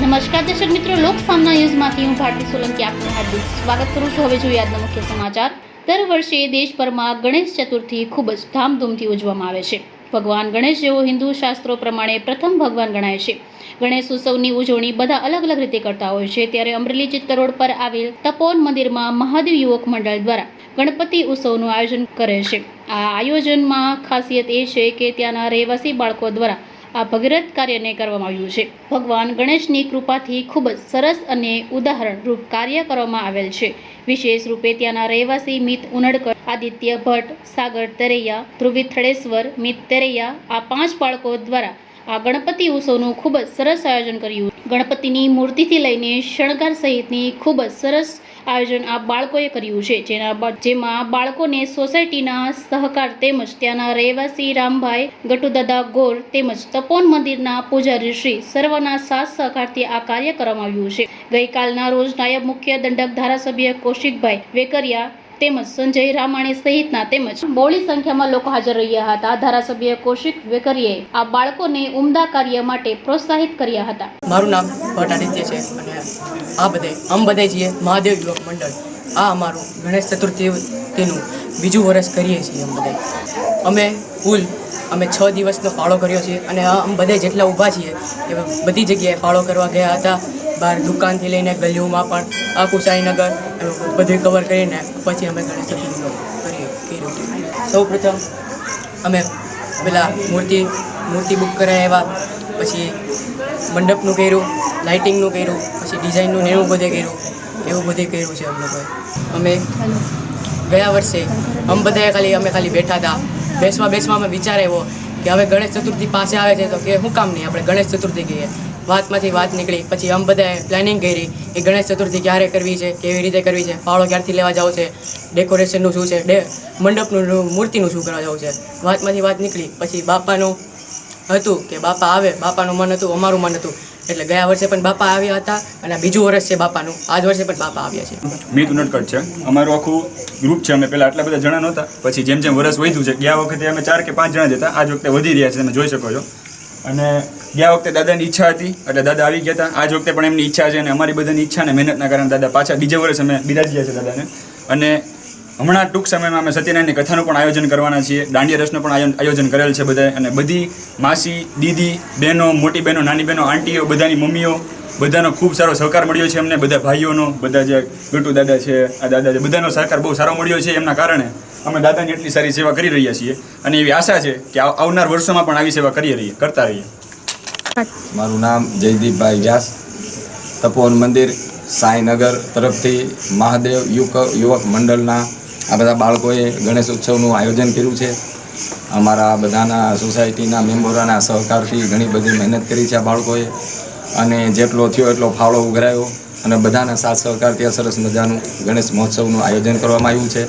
નમસ્કાર, દર્શક મિત્રો લોક સામના ન્યૂઝમાંથી હું ભારતી સોલંકી આપનું હાર્દિક સ્વાગત કરું છું. હવે જોઈએ આજના મુખ્ય સમાચાર. દર વર્ષે દેશભરમાં ગણેશ ચતુર્થી ખૂબ જ ધામધૂમથી ઉજવવામાં આવે છે. ભગવાન ગણેશ જેવો હિન્દુ શાસ્ત્રો પ્રમાણે પ્રથમ ભગવાન ગણાય છે. ગણેશ ઉત્સવની ઉજવણી બધા અલગ અલગ રીતે કરતા હોય છે. ત્યારે અમરેલી ચિત્ત રોડ પર આવેલ તપોન મંદિરમાં મહાદેવ યુવક મંડળ દ્વારા ગણપતિ ઉત્સવનું આયોજન કરે છે. આ આયોજનમાં ખાસિયત એ છે કે ત્યાંના રહેવાસી બાળકો દ્વારા આ ભગીરથ કાર્યને કરવામાં આવ્યું છે. ભગવાન ગણેશની કૃપાથી ખૂબ જ સરસ અને ઉદાહરણ રૂપ કાર્ય કરવામાં આવેલ છે. વિશેષ રૂપે ત્યાંના રહેવાસી મિત ઉનડકર, આદિત્ય ભટ્ટ, સાગર તરૈયા ધ્રુવિત થળેશ્વર, મિત તરૈયા આ પાંચ બાળકો દ્વારા આ ગણપતિ ઉત્સવનું ખૂબ જ સરસ આયોજન કર્યું ગણપતિની મૂર્તિથી લઈને શણગાર સહિતની ખૂબ જ સરસ આયોજન આ બાળકોએ કર્યું છે. જેના જેમાં બાળકોને સોસાયટીના સહકાર તેમજ ત્યાંના રહેવાસી રામભાઈ, ગટુદાદા ગોર તેમજ તપોન મંદિરના પૂજારી શ્રી સર્વના સાથ સહકારથી આ કાર્ય કરવામાં આવ્યું છે. ગઈકાલના રોજ નાયબ મુખ્ય દંડક ધારાસભ્ય કૌશિકભાઈ વેકરિયા તેમજ સંજય રામાણી સહિતના તેમજ બોળી સંખ્યામાં લોકો હાજર રહ્યા હતા. ધારાસભ્ય કૌશિક વેકરીએ આ બાળકોને ઉમદા કાર્ય માટે પ્રોત્સાહિત કર્યા હતા. મારું નામ ભટ્ટ છે અને આ બધે અમ બધે છીએ મહાદેવ યુવક મંડળ આ અમારું ગણેશ ચતુર્થી તેનું બીજું વર્ષ કરીએ છીએ અમે બધા. અમે કુલ અમે છ દિવસનો ફાળો કર્યો છે અને આ અમે બધે જેટલા ઊભા છીએ એ બધી જગ્યાએ ફાળો કરવા ગયા હતા. બહાર દુકાનથી લઈને ગલીઓમાં પણ આ સાઈનગર બધું કવર કરીને પછી અમે ગણેશ ચતુર્થીનો કરીએ કર્યું. સૌ પ્રથમ અમે પેલા મૂર્તિ મૂર્તિ બુક કરાવ્યા પછી મંડપનું કર્યું લાઇટિંગનું કર્યું, પછી ડિઝાઇનનું ને એવું બધે કર્યું, એવું બધે કર્યું છે અમે લોકોએ. અમે ગયા વર્ષે અમે બધાએ ખાલી, અમે ખાલી બેઠા હતા. બેસવા બેસવા અમે વિચાર આવ્યો કે હવે ગણેશ ચતુર્થી પાસે આવે છે તો કે શું કામ નહીં, આપણે ગણેશ ચતુર્થી કહીએ. વાતમાંથી વાત નીકળી. પછી અમે બધાએ પ્લાનિંગ કરી કે ગણેશ ચતુર્થી ક્યારે કરવી છે, કેવી રીતે કરવી છે, ફાળો ક્યારથી લેવા જાવ છે ડેકોરેશનનું શું છે, ડે, મંડપનું મૂર્તિનું શું કરવા જવું છે. વાતમાંથી વાત નીકળી. પછી બાપાનું હતું કે બાપા આવે, બાપાનું મન હતું, અમારું મન હતું. એટલે ગયા વર્ષે પણ બાપા આવ્યા હતા અને બીજું વર્ષ છે બાપાનું. આજ વર્ષે પણ બાપા આવ્યા છે. મિત ઉનડકટ છે. અમારું આખું ગ્રુપ છે. અમે પહેલાં આટલા બધા જણા નહોતા. પછી જેમ જેમ વર્ષ વધ્યું છે, ગયા વખતે અમે ચાર કે પાંચ જણા જ હતા. આજ વખતે વધી રહ્યા છે, તમે જોઈ શકો છો. અને ગયા વખતે દાદાની ઈચ્છા હતી, એટલે દાદા આવી ગયા હતા. આજ વખતે પણ એમની ઈચ્છા છે અને અમારી બધાની ઈચ્છા અને મહેનતના કારણે દાદા પાછા બીજે વર્ષ અમે બિરાજ્યા છે દાદાને. અને હમણાં ટૂંક સમયમાં અમે સત્યનારાયણની કથાનું પણ આયોજન કરવાના છીએ. દાંડિયા રસનું પણ આયોજન કરેલ છે બધાએ. અને બધી માસી, દીદી, બહેનો, મોટી બહેનો, નાની બહેનો, આંટીઓ, બધાની મમ્મીઓ, બધાનો ખૂબ સારો સહકાર મળ્યો છે અમને. બધા ભાઈઓનો, બધા જે ગટુ દાદા છે, આ દાદા છે, બધાનો સહકાર બહુ સારો મળ્યો છે એમના કારણે અમે દાદાની એટલી સારી સેવા કરી રહ્યા છીએ. અને એવી આશા છે કે આવ- આવનાર વર્ષોમાં પણ આવી સેવા કરી રહીએ, કરતા રહીએ. મારું નામ જયદીપભાઈ વ્યાસ. તપોવન મંદિર, સાંઈનગર તરફથી મહાદેવ યુવક યુવક મંડળના આ બધા બાળકોએ ગણેશ ઉત્સવનું આયોજન કર્યું છે. અમારા બધાના સોસાયટીના મેમ્બરોના સહકારથી ઘણી બધી મહેનત કરી છે આ બાળકોએ. અને જેટલો થયો એટલો ફાળો ઉઘરાયો. અને બધાના સાથ સહકારથી આ સરસ મજાનું ગણેશ મહોત્સવનું આયોજન કરવામાં આવ્યું છે.